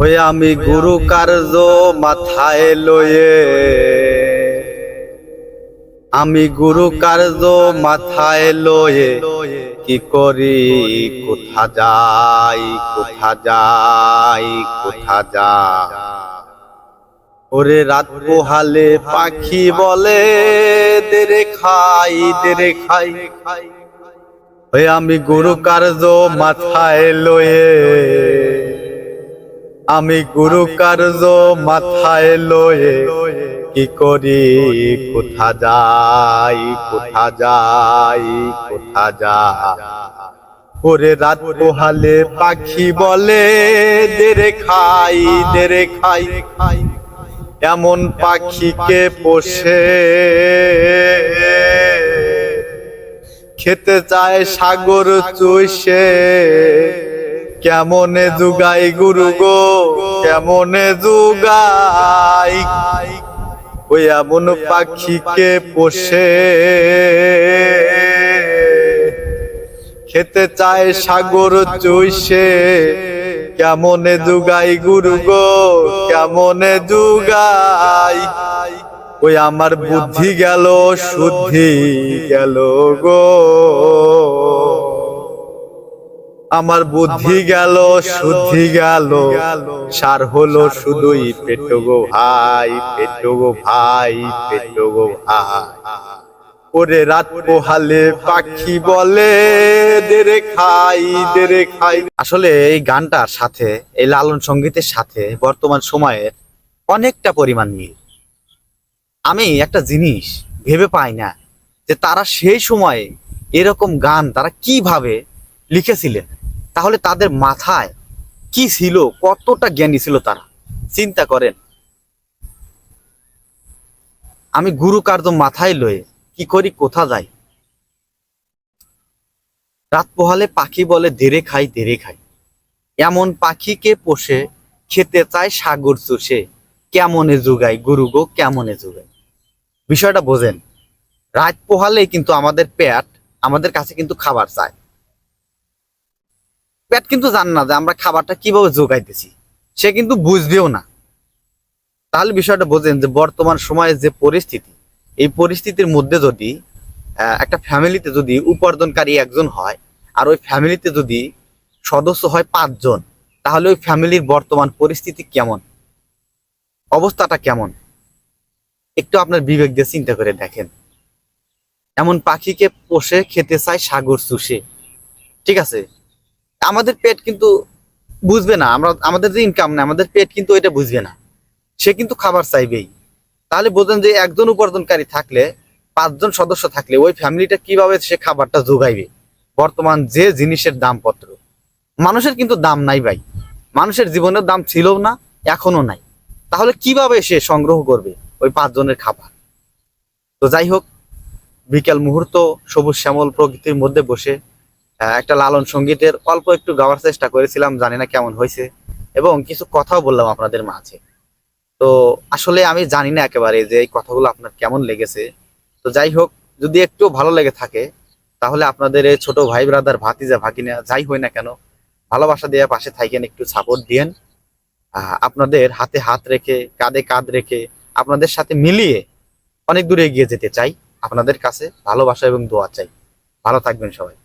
হয়ে আমি গুরু কার্য মাথায় লয়ে। আমি গুরু কার্য মাথায় লয়ে। কি করি? কোথা যাই? কোথা যাই? কোথা যা। ওরে রাত পোহালে পাখি বলে দেরে খাই দেরে খাই ওই আমি গুরু কার্য মাথায় লয়ে। আমি গুরু কার্য মাথায় লয়ে কি করি? কোথা যাই কোথা যাই, কোথা যা ওরে রাত পোহালে পাখি বলে, দেরে খাই দেরে খাই। খাই এমন পাখিকে পোষে। খেতে চায় সাগর চুষে। কেমনে যুগাই গুরু গো? কেমনে যুগাই ওই এমন পাখিকে পোষে। খেতে চায় সাগর চুষে কেমনে যুগাই গুরু গো? কেমনে যুগাই ওই আমার বুদ্ধি গেল, শুদ্ধি গেল গো। আমার বুদ্ধি গেল শুদ্ধি গেল। সার হলো শুধুই পেটো গো ভাই পেটো গো ভাই পেটো গো ভাই। ওরে রাত পোহালে পাখি বলে দেরে খাই দেরে খাই। আসলে এই গানটার সাথে এই লালন সঙ্গীতের সাথে বর্তমান সময়ের অনেকটা পরিমাণ মিল। আমি একটা জিনিস ভেবে পাই না যে তারা সেই সময়ে এরকম গান তারা কীভাবে লিখেছিলেন। তাহলে তাদের মাথায় কি ছিল? কতটা জ্ঞানী ছিল তারা? চিন্তা করেন। আমি গুরু কার্য মাথায় লয়ে কি করি, কোথা যাই? রাত পোহালে পাখি বলে ধীরে খাই ধীরে খাই। এমন পাখিকে পোষে, খেতে চায় সাগর চুষে। কেমনে যোগাই গুরু গো, কেমনে যোগাই বিষয়টা বোঝেন। রাত পোহালে কিন্তু আমাদের পেট, আমাদের কাছে কিন্তু খাবার চায়। পেট কিন্তু জান না যে আমরা খাবারটা কীভাবে যোগাইতেছি সে কিন্তু বুঝবেও না। তাহলে বিষয়টা বোঝেন যে বর্তমান সময়ে যে পরিস্থিতি, এই পরিস্থিতির মধ্যে যদি একটা ফ্যামিলিতে যদি উপার্জনকারী একজন হয় আর ওই ফ্যামিলিতে যদি সদস্য হয় পাঁচজন, তাহলে ওই ফ্যামিলির বর্তমান পরিস্থিতি কেমন? অবস্থাটা কেমন? একটু আপনার বিবেক দিয়ে চিন্তা করে দেখেন। এমন পাখিকে পোষে, খেতে চায় সাগর চুষে। ঠিক আছে? আমাদের পেট কিন্তু বুঝবে না, আমরা, আমাদের যে ইনকাম না আমাদের পেট কিন্তু এটা বুঝবে না। সে কিন্তু খাবার চাইবেই। তাহলে বোঝেন যে একজন উপার্জনকারী থাকলে, পাঁচজন সদস্য থাকলে ওই ফ্যামিলিটা কীভাবে সে খাবারটা যোগাইবে? বর্তমান যে জিনিসের দামপত্র। মানুষের কিন্তু দাম নাই ভাই। মানুষের জীবনের দাম ছিল না এখনও নাই। তাহলে কীভাবে সে সংগ্রহ করবে ওই পাঁচজনের খাবার? তো যাই হোক, বিকেল মুহূর্ত, সবুজ শ্যামল প্রকৃতির মধ্যে বসে একটা লালন সঙ্গীতের অল্প একটু গাওয়ার চেষ্টা করেছিলাম, জানি না কেমন হয়েছে। এবং কিছু কথাও বললাম আপনাদের মাঝে। তো আসলে আমি জানি না একেবারে যে এই কথাগুলো আপনার কেমন লেগেছে। তো যাই হোক, যদি একটু ভালো লেগে থাকে, তাহলে আপনাদের এই ছোট ভাই ব্রাদার, ভাতিজা, ভাগিনা, যাই হয় না কেন, ভালোবাসা দিয়ে পাশে থাকেন, একটু সাপোর্ট দিয়েন। আপনাদের হাতে হাত রেখে, কাঁধে কাঁধ রেখে, আপনাদের সাথে মিলিয়ে অনেক দূরে এগিয়ে যেতে চাই। আপনাদের কাছে ভালোবাসা এবং দোয়া চাই। ভালো থাকবেন সবাই।